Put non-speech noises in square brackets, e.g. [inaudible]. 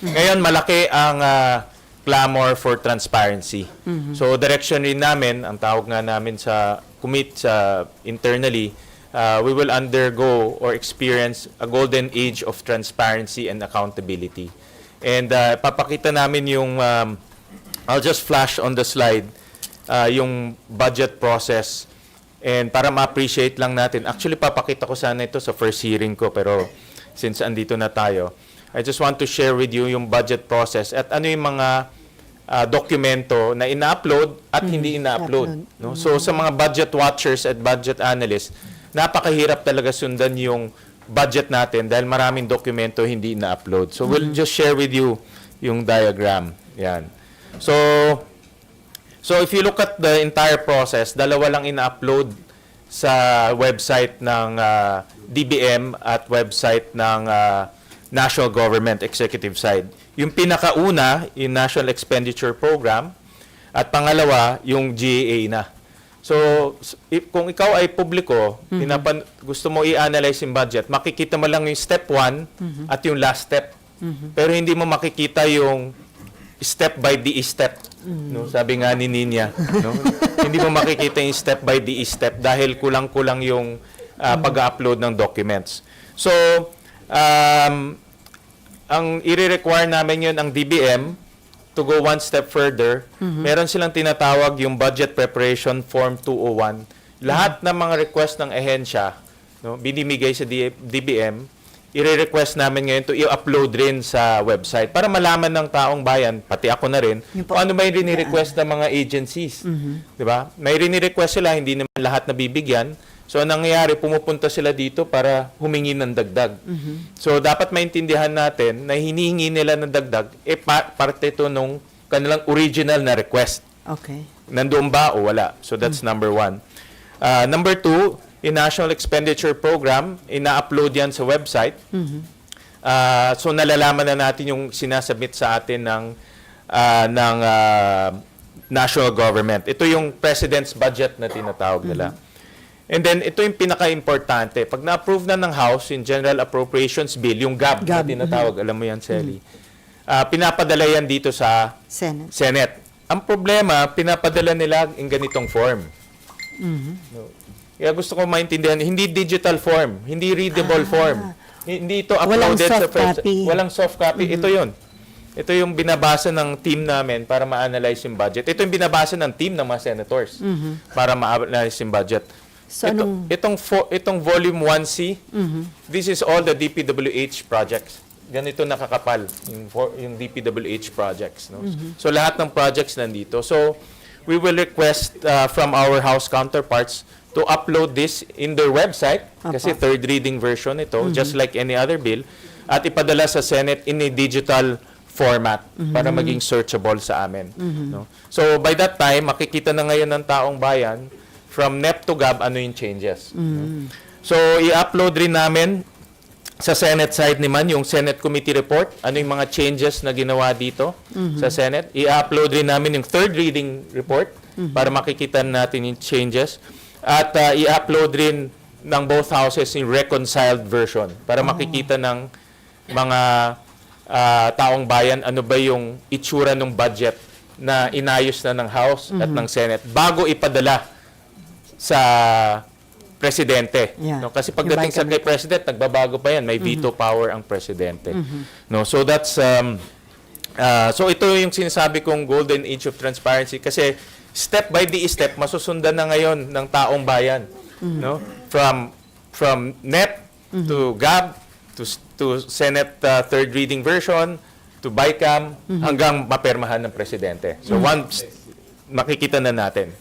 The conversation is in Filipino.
Ngayon, malaki ang ah, clamor for transparency. So, direction rin namin, ang tawag nga namin sa commit sa internally, uh, we will undergo or experience a golden age of transparency and accountability. And uh, papakita namin yung, um, I'll just flash on the slide, uh, yung budget process. And para ma-appreciate lang natin, actually papakita ko sana ito sa first hearing ko, pero since andito na tayo, I just want to share with you yung budget process at ano yung mga uh, dokumento na ina-upload at hindi ina-upload. No? So sa mga budget watchers at budget analysts, napakahirap talaga sundan yung budget natin dahil maraming dokumento hindi ina-upload. So we'll just share with you yung diagram. Yan. So So if you look at the entire process, dalawa lang ina-upload sa website ng ah, DBM at website ng ah, National Government Executive Side. Yung pinakauna, yung National Expenditure Program, at pangalawa, yung GAA na. So, if, kung ikaw ay publiko, pinapan, gusto mo i-analyze yung budget, makikita mo lang yung step 1 at yung last step. Pero hindi mo makikita yung step by the step. No, sabi nga ni Ninya, no? [laughs] hindi mo makikita yung step by the step dahil kulang-kulang yung ah, pag-upload ng documents. So, um, ang i-require namin yun ang DBM to go one step further. Meron silang tinatawag yung Budget Preparation Form 201. Lahat ng mga request ng ehensya, no, binimigay sa DBM, i-request namin ngayon to i-upload rin sa website para malaman ng taong bayan, pati ako na rin, kung ano ba yung rini-request ng mga agencies. Di ba? May rini-request sila, hindi naman lahat nabibigyan. So, anong nangyayari, pumupunta sila dito para humingi ng dagdag. So, dapat maintindihan natin na hinihingi nila ng dagdag, eh, pa- parte ito nung kanilang original na request. Okay. Nandoon ba o wala? So that's number one. Uh, number two, in National Expenditure Program, ina-upload yan sa website. Uh, so nalalaman na natin yung sinasubmit sa atin ng, uh, ng uh, national government. Ito yung President's Budget na tinatawag nila. And then, ito yung pinaka-importante. Pag na-approve na ng House, yung General Appropriations Bill, yung GAB, na GAB, tinatawag, alam mo yan, Sally, uh, pinapadala yan dito sa Senate. Senate. Ang problema, pinapadala nila in ganitong form. No. Kaya gusto ko maintindihan, hindi digital form, hindi readable form. Hindi ito Walang uploaded sa soft first- copy. Walang soft copy. Ito 'yon. Ito yung binabasa ng team namin para ma-analyze yung budget. Ito yung binabasa ng team ng mga senators para ma-analyze yung budget. So, ito, anong- itong fo- itong volume 1C, this is all the DPWH projects. Ganito nakakapal yung, for, yung DPWH projects. No? So lahat ng projects nandito. So we will request uh, from our House counterparts to upload this in their website kasi Apa. third reading version ito, just like any other bill, at ipadala sa Senate in a digital format para maging searchable sa amin. No? So by that time, makikita na ngayon ng taong bayan from NEP to GAB ano yung changes. no? So i-upload rin namin sa Senate side naman yung Senate Committee Report, ano yung mga changes na ginawa dito sa Senate. I-upload rin namin yung third reading report para makikita natin yung changes. At uh, i-upload rin ng both houses yung reconciled version para makikita ng mga uh, taong bayan ano ba yung itsura ng budget na inayos na ng House at ng Senate bago ipadala sa presidente. Yeah. No? Kasi pagdating sa kay president, nagbabago pa yan. May veto power ang presidente. No? So that's um, uh, so ito yung sinasabi kong golden age of transparency kasi step by the step masusundan na ngayon ng taong bayan, no? From from NEP to GAB to to Senate uh, third reading version to BICAM hanggang mapermahan ng presidente. So once makikita na natin.